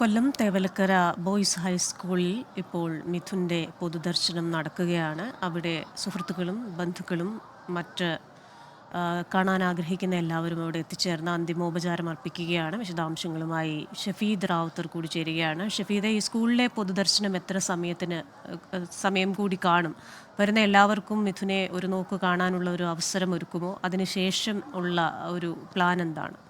കൊല്ലം Thevalakkara boys ഹൈസ്കൂളിൽ ഇപ്പോൾ മിഥുന്റെ പൊതുദർശനം നടക്കുകയാണ്. അവിടെ സുഹൃത്തുക്കളും ബന്ധുക്കളും മറ്റ് കാണാൻ ആഗ്രഹിക്കുന്ന എല്ലാവരും അവിടെ എത്തിച്ചേർന്ന് അന്തിമോപചാരം അർപ്പിക്കുകയാണ്. വിശദാംശങ്ങളുമായി ഷഫീദ് റാവുത്തർ കൂടി ചേരുകയാണ്. ഷഫീദ് ഈ സ്കൂളിലെ പൊതുദർശനം എത്ര സമയത്തിന് സമയം കൂടി കാണും? വരുന്ന എല്ലാവർക്കും മിഥുനെ ഒരു നോക്ക് കാണാനുള്ള ഒരു അവസരം ഒരുക്കുമോ? അതിനുശേഷം ഉള്ള ഒരു പ്ലാൻ എന്താണ്?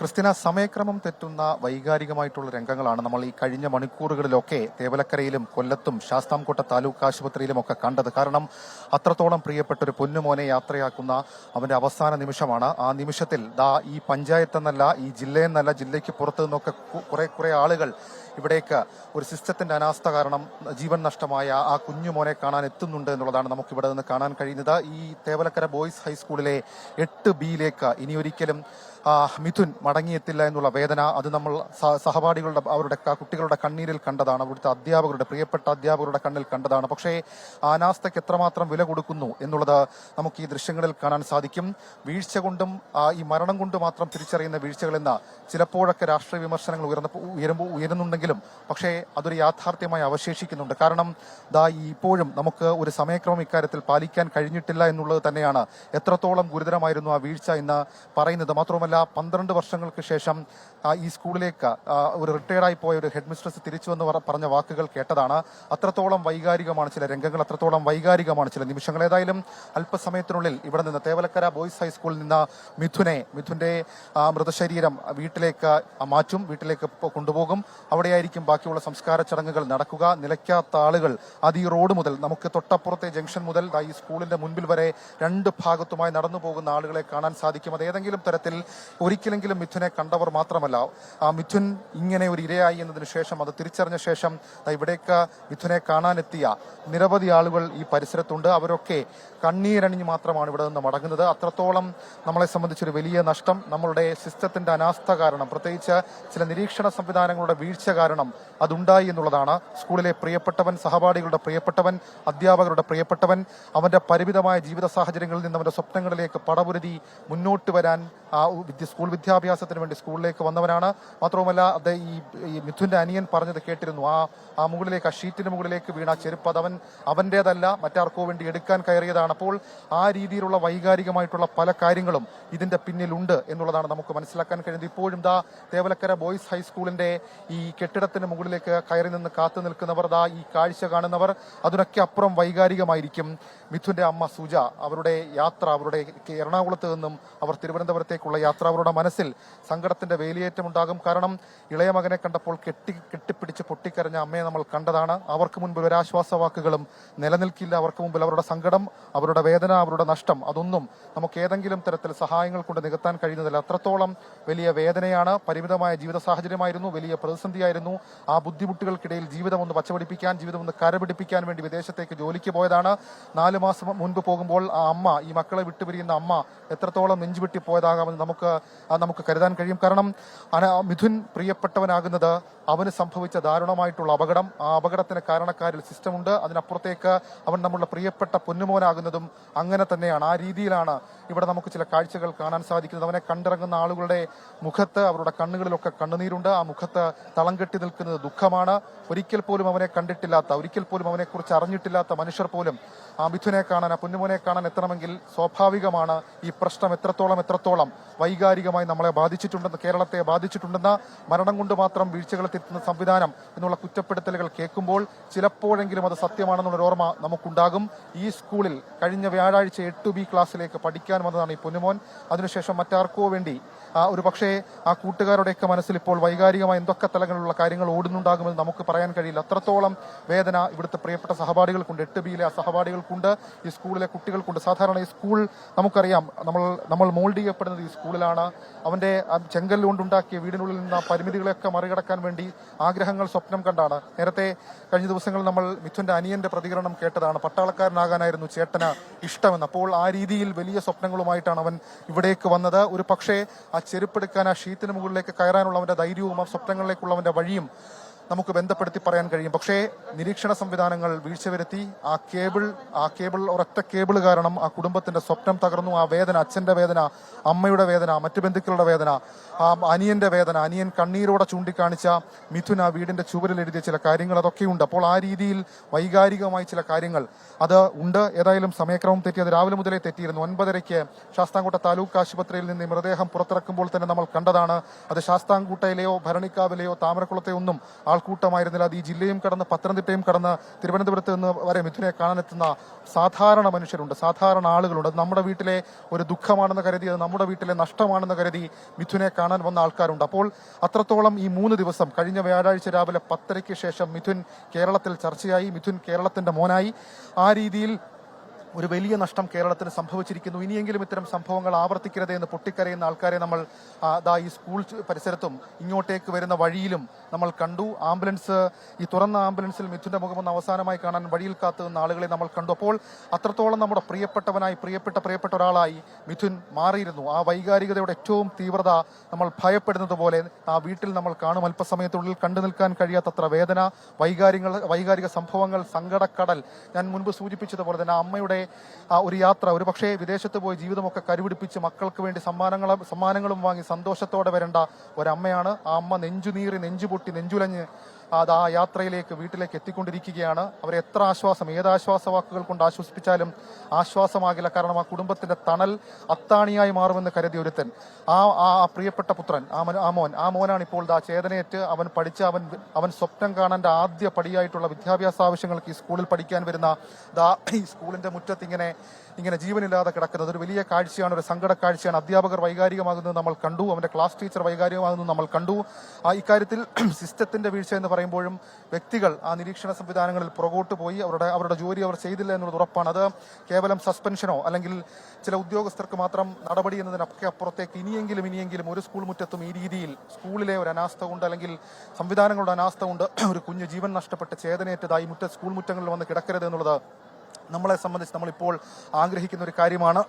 ക്രിസ്ത്യന സമയക്രമം തെറ്റുന്ന വൈകാരികമായിട്ടുള്ള രംഗങ്ങളാണ് നമ്മൾ ഈ കഴിഞ്ഞ മണിക്കൂറുകളിലൊക്കെ തേവലക്കരയിലും കൊല്ലത്തും ശാസ്താംകോട്ട താലൂക്ക് ആശുപത്രിയിലും ഒക്കെ കണ്ടത്. കാരണം അത്രത്തോളം പ്രിയപ്പെട്ട ഒരു പൊന്നുമോനെ യാത്രയാക്കുന്ന അവന്റെ അവസാന നിമിഷമാണ്. ആ നിമിഷത്തിൽ ദാ ഈ പഞ്ചായത്ത് എന്നല്ല ഈ ജില്ലയെന്നല്ല ജില്ലയ്ക്ക് പുറത്തു നിന്നൊക്കെ കുറെ കുറെ ആളുകൾ ഇവിടേക്ക് ഒരു സിസ്റ്റത്തിന്റെ അനാസ്ഥ കാരണം ജീവൻ നഷ്ടമായ ആ കുഞ്ഞുമോനെ കാണാൻ എത്തുന്നുണ്ട് എന്നുള്ളതാണ് നമുക്ക് ഇവിടെ നിന്ന് കാണാൻ കഴിയുന്നത്. ഈ തേവലക്കര ബോയ്സ് ഹൈസ്കൂളിലെ എട്ട് ബിയിലേക്ക് ഇനി ഒരിക്കലും മിഥുൻ മടങ്ങിയെത്തില്ല എന്നുള്ള വേദന അത് നമ്മൾ സഹപാഠികളുടെ അവരുടെ കുട്ടികളുടെ കണ്ണീരിൽ കണ്ടതാണ്. അവിടുത്തെ അധ്യാപകരുടെ പ്രിയപ്പെട്ട അധ്യാപകരുടെ കണ്ണിൽ കണ്ടതാണ്. പക്ഷേ ആനാസ്ഥയ്ക്ക് എത്രമാത്രം വില കൊടുക്കുന്നു എന്നുള്ളത് നമുക്ക് ഈ ദൃശ്യങ്ങളിൽ കാണാൻ സാധിക്കും. വീഴ്ച കൊണ്ടും ഈ മരണം കൊണ്ട് മാത്രം തിരിച്ചറിയുന്ന വീഴ്ചകളെന്ന ചിലപ്പോഴൊക്കെ രാഷ്ട്രീയ വിമർശനങ്ങൾ ഉയർന്ന ഉയരുമ്പോൾ ഉയരുന്നുണ്ടെങ്കിലും പക്ഷേ അതൊരു യാഥാർത്ഥ്യമായി അവശേഷിക്കുന്നുണ്ട്. കാരണം ദാ ഇപ്പോഴും നമുക്ക് ഒരു സമയക്രമം ഇക്കാര്യത്തിൽ പാലിക്കാൻ കഴിഞ്ഞിട്ടില്ല എന്നുള്ളത് തന്നെയാണ് എത്രത്തോളം ഗുരുതരമായിരുന്നു ആ വീഴ്ച എന്ന് പറയുന്നത്. മാത്രമല്ല പന്ത്രണ്ട് വർഷങ്ങൾക്ക് ശേഷം ഈ സ്കൂളിലേക്ക് ഒരു റിട്ടയർഡായി പോയ ഒരു ഹെഡ് മിസ്ട്രസ് തിരിച്ചു എന്ന് പറഞ്ഞ വാക്കുകൾ കേട്ടതാണ്. അത്രത്തോളം വൈകാരികമാണ് ചില രംഗങ്ങൾ അത്രത്തോളം വൈകാരികമാണ് ചില നിമിഷങ്ങൾ. ഏതായാലും അല്പസമയത്തിനുള്ളിൽ ഇവിടെ നിന്ന് തേവലക്കര ബോയ്സ് ഹൈസ്കൂളിൽ നിന്ന് മിഥുനെ മിഥുന്റെ മൃതശരീരം വീട്ടിലേക്ക് മാറ്റും വീട്ടിലേക്ക് കൊണ്ടുപോകും. അവിടെയായിരിക്കും ബാക്കിയുള്ള സംസ്കാര ചടങ്ങുകൾ നടക്കുക. നിലയ്ക്കാത്ത ആളുകൾ അത് ഈ റോഡ് മുതൽ നമുക്ക് തൊട്ടപ്പുറത്തെ ജംഗ്ഷൻ മുതൽ ഈ സ്കൂളിന്റെ മുൻപിൽ വരെ രണ്ട് ഭാഗത്തുമായി നടന്നു പോകുന്ന ആളുകളെ കാണാൻ സാധിക്കും. അത് ഏതെങ്കിലും തരത്തിൽ ഒരിക്കലെങ്കിലും മിഥുനെ കണ്ടവർ മാത്രമല്ല ആ മിഥുൻ ഇങ്ങനെ ഒരു ഇരയായി എന്നതിന് ശേഷം അത് തിരിച്ചറിഞ്ഞ ശേഷം ഇവിടേക്ക് മിഥുനെ കാണാനെത്തിയ നിരവധി ആളുകൾ ഈ പരിസരത്തുണ്ട്. അവരൊക്കെ കണ്ണീരണിഞ്ഞ് മാത്രമാണ് ഇവിടെ നിന്ന് മടങ്ങുന്നത്. അത്രത്തോളം നമ്മളെ സംബന്ധിച്ചൊരു വലിയ നഷ്ടം. നമ്മളുടെ സിസ്റ്റത്തിന്റെ അനാസ്ഥ കാരണം പ്രത്യേകിച്ച് ചില നിരീക്ഷണ സംവിധാനങ്ങളുടെ വീഴ്ച കാരണം അതുണ്ടായി എന്നുള്ളതാണ്. സ്കൂളിലെ പ്രിയപ്പെട്ടവൻ സഹപാഠികളുടെ പ്രിയപ്പെട്ടവൻ അധ്യാപകരുടെ പ്രിയപ്പെട്ടവൻ അവന്റെ പരിമിതമായ ജീവിത സാഹചര്യങ്ങളിൽ നിന്ന് അവന്റെ സ്വപ്നങ്ങളിലേക്ക് പടപുരുതി മുന്നോട്ട് വരാൻ വിദ്യ സ്കൂൾ വിദ്യാഭ്യാസത്തിന് വേണ്ടി സ്കൂളിലേക്ക് വന്നവനാണ്. മാത്രവുമല്ല അദ്ദേഹം ഈ മിഥുന്റെ അനിയൻ പറഞ്ഞത് കേട്ടിരുന്നു. ആ ആ മുകളിലേക്ക് ആ ഷീറ്റിന് മുകളിലേക്ക് വീണ ചെരുപ്പ് അത് അവൻ അവന്റേതല്ല മറ്റാർക്കോ വേണ്ടി എടുക്കാൻ കയറിയതാണ്. അപ്പോൾ ആ രീതിയിലുള്ള വൈകാരികമായിട്ടുള്ള പല കാര്യങ്ങളും ഇതിന്റെ പിന്നിലുണ്ട് എന്നുള്ളതാണ് നമുക്ക് മനസ്സിലാക്കാൻ കഴിയുന്നത്. ഇപ്പോഴും ദാ തേവലക്കര ബോയ്സ് ഹൈസ്കൂളിന്റെ ഈ കെട്ടിടത്തിന് മുകളിലേക്ക് കയറി നിന്ന് കാത്തു നിൽക്കുന്നവർ ദാ ഈ കാഴ്ച കാണുന്നവർ അതിനൊക്കെ അപ്പുറം വൈകാരികമായിരിക്കും മിഥുന്റെ അമ്മ സുജ. അവരുടെ യാത്ര അവരുടെ എറണാകുളത്ത് നിന്നും അവർ തിരുവനന്തപുരത്തേക്കുള്ള യാത്ര അവരുടെ മനസ്സിൽ സങ്കടത്തിന്റെ വേലിയേറ്റം ഉണ്ടാകും. കാരണം ഇളയ മകനെ കണ്ടപ്പോൾ കെട്ടി കെട്ടിപ്പിടിച്ച് പൊട്ടിക്കരഞ്ഞ അമ്മയെ നമ്മൾ കണ്ടതാണ്. അവർക്ക് മുൻപിൽ ഒരാശ്വാസ വാക്കുകളും നിലനിൽക്കില്ല. അവർക്ക് മുമ്പിൽ അവരുടെ സങ്കടം അവരുടെ വേദന അവരുടെ നഷ്ടം അതൊന്നും നമുക്ക് ഏതെങ്കിലും തരത്തിൽ സഹായങ്ങൾ കൊണ്ട് നികത്താൻ കഴിയുന്നതിൽ അത്രത്തോളം വലിയ വേദനയാണ് പരിമിതമായ ജീവിത സാഹചര്യമായിരുന്നു വലിയ പ്രതിസന്ധിയായിരുന്നു. ആ ബുദ്ധിമുട്ടുകൾക്കിടയിൽ ജീവിതം ഒന്ന് പച്ചപിടിപ്പിക്കാൻ ജീവിതം ഒന്ന് കരപിടിപ്പിക്കാൻ വേണ്ടി വിദേശത്തേക്ക് ജോലിക്ക് പോയതാണ്. നാല് മാസം മുൻപ് പോകുമ്പോൾ ആ അമ്മ ഈ മക്കളെ വിട്ടുപിരിയുന്ന അമ്മ എത്രത്തോളം നെഞ്ചുവിട്ടി പോയതാകാമെന്ന് നമുക്ക് നമുക്ക് കരുതാൻ കഴിയും. കാരണം മിഥുൻ പ്രിയപ്പെട്ടവനാകുന്നത് അവന് സംഭവിച്ച ദാരുണമായിട്ടുള്ള അപകടം. ആ അപകടത്തിന് കാരണക്കാരിൽ സിസ്റ്റമുണ്ട് അതിനപ്പുറത്തേക്ക് അവൻ നമ്മളുടെ പ്രിയപ്പെട്ട പൊന്നുമോനാകുന്നതും അങ്ങനെ തന്നെയാണ്. ആ രീതിയിലാണ് ഇവിടെ നമുക്ക് ചില കാഴ്ചകൾ കാണാൻ സാധിക്കുന്നത്. അവനെ കണ്ടിറങ്ങുന്ന ആളുകളുടെ മുഖത്ത് അവരുടെ കണ്ണുകളിലൊക്കെ കണ്ണുനീരുണ്ട്. ആ മുഖത്ത് തളം കെട്ടി നിൽക്കുന്നത് ദുഃഖമാണ്. ഒരിക്കൽ പോലും അവനെ കണ്ടിട്ടില്ലാത്ത ഒരിക്കൽ പോലും അവനെക്കുറിച്ച് അറിഞ്ഞിട്ടില്ലാത്ത മനുഷ്യർ പോലും ആ മിഥുനെ കാണാൻ ആ പൊന്നുമോനെ കാണാൻ എത്തണമെങ്കിൽ സ്വാഭാവികമാണ് ഈ പ്രശ്നം എത്രത്തോളം എത്രത്തോളം വൈകാരികമായി നമ്മളെ ബാധിച്ചിട്ടുണ്ടെന്ന് കേരളത്തെ ബാധിച്ചിട്ടുണ്ടെന്ന മരണം കൊണ്ട് മാത്രം വീഴ്ചകൾ തിരുത്തുന്ന സംവിധാനം എന്നുള്ള കുറ്റപ്പെടുത്തലുകൾ കേൾക്കുമ്പോൾ ചിലപ്പോഴെങ്കിലും അത് സത്യമാണെന്നുള്ളൊരു ഓർമ്മ നമുക്കുണ്ടാകും. ഈ സ്കൂളിൽ കഴിഞ്ഞ വ്യാഴാഴ്ച എട്ട് ബി ക്ലാസ്സിലേക്ക് പഠിക്കാൻ വന്നതാണ് ഈ പൊന്നുമോൻ. അതിനുശേഷം മറ്റാർക്കോ വേണ്ടി ഒരു പക്ഷേ ആ കൂട്ടുകാരുടെയൊക്കെ മനസ്സിൽ ഇപ്പോൾ വൈകാരികമായി എന്തൊക്കെ തലങ്ങളിലുള്ള കാര്യങ്ങൾ ഓടുന്നുണ്ടാകുമെന്ന് നമുക്ക് പറയാൻ കഴിയില്ല. അത്രത്തോളം വേദന ഇവിടുത്തെ പ്രിയപ്പെട്ട സഹപാഠികൾക്കുണ്ട്. എട്ട് ബിയിലെ ആ സഹപാഠികൾക്കുണ്ട്. ഈ സ്കൂളിലെ കുട്ടികൾക്കുണ്ട്. സാധാരണ ഈ സ്കൂൾ നമുക്കറിയാം. നമ്മൾ നമ്മൾ മോൾഡ് ചെയ്യപ്പെടുന്നത് ഈ സ്കൂളിലാണ്. അവന്റെ അവന്റെ ചെങ്കല്ല് കൊണ്ടുണ്ടാക്കിയ വീടിനുള്ളിൽ നിന്ന് ആ പരിമിതികളെയൊക്കെ മറികടക്കാൻ വേണ്ടി ആഗ്രഹങ്ങൾ സ്വപ്നം കണ്ടാണ്. നേരത്തെ കഴിഞ്ഞ ദിവസങ്ങളിൽ നമ്മൾ മിഥുന്റെ അനിയന്റെ പ്രതികരണം കേട്ടതാണ്. പട്ടാളക്കാരനാകാനായിരുന്നു ചേട്ടന് ഇഷ്ടമെന്ന്. അപ്പോൾ ആ രീതിയിൽ വലിയ സ്വപ്നങ്ങളുമായിട്ടാണ് അവൻ ഇവിടേക്ക് വന്നത്. ഒരു പക്ഷേ ആ ചെരുപ്പെടുക്കാൻ ആ ഷീറ്റിന് മുകളിലേക്ക് കയറാനുള്ള അവന്റെ ധൈര്യവും ആ സ്വപ്നങ്ങളിലേക്കുള്ള അവന്റെ വഴിയും നമുക്ക് ബന്ധപ്പെടുത്തി പറയാൻ കഴിയും. പക്ഷേ നിരീക്ഷണ സംവിധാനങ്ങൾ വീഴ്ച വരുത്തി ആ കേബിൾ ആ കേബിൾ ഒരൊറ്റ കേബിൾ കാരണം ആ കുടുംബത്തിന്റെ സ്വപ്നം തകർന്നു. ആ വേദന അച്ഛന്റെ വേദന അമ്മയുടെ വേദന മറ്റു ബന്ധുക്കളുടെ വേദന ആ അനിയന്റെ വേദന അനിയൻ കണ്ണീരോടെ ചൂണ്ടിക്കാണിച്ച മിഥുൻ ആ വീടിന്റെ ചുവരിൽ എഴുതിയ ചില കാര്യങ്ങൾ അതൊക്കെയുണ്ട്. അപ്പോൾ ആ രീതിയിൽ വൈകാരികമായി ചില കാര്യങ്ങൾ. അത് ഉണ്ട്. ഏതായാലും സമയക്രമം തെറ്റി അത് രാവിലെ മുതലേ തെറ്റിയിരുന്നു. ഒൻപതരയ്ക്ക് ശാസ്താംകോട്ട താലൂക്ക് ആശുപത്രിയിൽ നിന്ന് മൃതദേഹം പുറത്തിറക്കുമ്പോൾ തന്നെ നമ്മൾ കണ്ടതാണ്. അത് ശാസ്താംകോട്ടയിലെയോ ഭരണിക്കാവിലെയോ താമരക്കുളത്തെയോ ഒന്നും ആൾക്കൂട്ടമായിരുന്നില്ല അത് ഈ ജില്ലയും കടന്ന് പത്തനംതിട്ടയും കടന്ന് തിരുവനന്തപുരത്ത് നിന്ന് വരെ മിഥുനെ കാണാനെത്തുന്ന സാധാരണ മനുഷ്യരുണ്ട്. സാധാരണ ആളുകളുണ്ട്. നമ്മുടെ വീട്ടിലെ ഒരു ദുഃഖമാണെന്ന് കരുതി അത് നമ്മുടെ വീട്ടിലെ നഷ്ടമാണെന്ന് കരുതി മിഥുനെ കാണാൻ വന്ന ആൾക്കാരുണ്ട്. അപ്പോൾ അത്രത്തോളം ഈ മൂന്ന് ദിവസം കഴിഞ്ഞ വ്യാഴാഴ്ച രാവിലെ പത്തരയ്ക്ക് ശേഷം മിഥുൻ കേരളത്തിൽ ചർച്ചയായി. മിഥുൻ കേരളത്തിന്റെ മോനായി. ആ രീതിയിൽ ഒരു വലിയ നഷ്ടം കേരളത്തിന് സംഭവിച്ചിരിക്കുന്നു. ഇനിയെങ്കിലും ഇത്തരം സംഭവങ്ങൾ ആവർത്തിക്കരുത് എന്ന് പൊട്ടിക്കരയുന്ന ആൾക്കാരെ നമ്മൾ ദാ ഈ സ്കൂൾ പരിസരത്തും ഇങ്ങോട്ടേക്ക് വരുന്ന വഴിയിലും നമ്മൾ കണ്ടു. ആംബുലൻസ് ഈ തുറന്ന ആംബുലൻസിൽ മിഥുന്റെ മുഖമൊന്ന് അവസാനമായി കാണാൻ വഴിയിൽ കാത്തു നിന്ന ആളുകളെ നമ്മൾ കണ്ടു. അപ്പോൾ അത്രത്തോളം നമ്മുടെ പ്രിയപ്പെട്ടവനായി പ്രിയപ്പെട്ട പ്രിയപ്പെട്ട ഒരാളായി മിഥുൻ മാറിയിരുന്നു. ആ വൈകാരികതയുടെ ഏറ്റവും തീവ്രത നമ്മൾ ഭയപ്പെടുന്നത് പോലെ ആ വീട്ടിൽ നമ്മൾ കാണും. അല്പസമയത്തുള്ളിൽ കണ്ടു നിൽക്കാൻ കഴിയാത്തത്ര വേദന വൈകാരിക വൈകാരിക സംഭവങ്ങൾ സങ്കടക്കടൽ. ഞാൻ മുൻപ് സൂചിപ്പിച്ചതുപോലെ തന്നെ അമ്മയുടെ ആ ഒരു യാത്ര. ഒരു പക്ഷേ വിദേശത്ത് പോയി ജീവിതമൊക്കെ കരുപിടിപ്പിച്ച് മക്കൾക്ക് വേണ്ടി സമ്മാനങ്ങളും സമ്മാനങ്ങളും വാങ്ങി സന്തോഷത്തോടെ വരേണ്ട ഒരമ്മയാണ് ആ അമ്മ നെഞ്ചുനീറി നെഞ്ചുപൊട്ടി നെഞ്ചുലഞ്ഞ് അത് ആ യാത്രയിലേക്ക് വീട്ടിലേക്ക് എത്തിക്കൊണ്ടിരിക്കുകയാണ്. അവരെ എത്ര ആശ്വാസം ഏത് ആശ്വാസ വാക്കുകൾ കൊണ്ട് ആശ്വസിപ്പിച്ചാലും ആശ്വാസമാകില്ല. കാരണം ആ കുടുംബത്തിന്റെ തണൽ അത്താണിയായി മാറുമെന്ന് കരുതി ഒരുത്തൻ. ആ ആ പ്രിയപ്പെട്ട പുത്രൻ ആ മോൻ ആ മോനാണ് ഇപ്പോൾ ആ ചേതനയേറ്റ് അവൻ പഠിച്ച അവൻ അവൻ സ്വപ്നം കാണേണ്ട ആദ്യ പടിയായിട്ടുള്ള വിദ്യാഭ്യാസ ആവശ്യങ്ങൾക്ക് ഈ സ്കൂളിൽ പഠിക്കാൻ വരുന്ന ദാ ഈ സ്കൂളിന്റെ മുറ്റത്ത് ഇങ്ങനെ ഇങ്ങനെ ജീവനില്ലാതെ കിടക്കുന്നത്. ഒരു വലിയ കാഴ്ചയാണ് ഒരു സങ്കട കാഴ്ചയാണ് അധ്യാപകർ വൈകാരികമാകുന്നത് നമ്മൾ കണ്ടു. അവന്റെ ക്ലാസ് ടീച്ചർ വൈകാരികമാകുന്നത് നമ്മൾ കണ്ടു. ആ ഇക്കാര്യത്തിൽ സിസ്റ്റത്തിന്റെ വീഴ്ച എന്ന് പറയുമ്പോഴും വ്യക്തികൾ ആ നിരീക്ഷണ സംവിധാനങ്ങളിൽ പുറകോട്ട് പോയി അവരുടെ അവരുടെ ജോലി അവർ ചെയ്തില്ല എന്നുള്ളത് ഉറപ്പാണ്. അത് കേവലം സസ്പെൻഷനോ അല്ലെങ്കിൽ ചില ഉദ്യോഗസ്ഥർക്ക് മാത്രം നടപടി എന്നതിനൊക്കെ അപ്പുറത്തേക്ക് ഇനിയെങ്കിലും ഇനിയെങ്കിലും ഒരു സ്കൂൾ മുറ്റത്തും ഈ രീതിയിൽ സ്കൂളിലെ ഒരു അനാസ്ഥ കൊണ്ട് അല്ലെങ്കിൽ സംവിധാനങ്ങളുടെ അനാസ്ഥ കൊണ്ട് ഒരു കുഞ്ഞ് ജീവൻ നഷ്ടപ്പെട്ട് ചേതനയേറ്റതായി മുറ്റ സ്കൂൾ മുറ്റങ്ങളിൽ വന്ന് കിടക്കരുത് എന്നുള്ളത് നമ്മളെ സംബന്ധിച്ച് നമ്മളിപ്പോൾ ആഗ്രഹിക്കുന്ന ഒരു കാര്യമാണ്.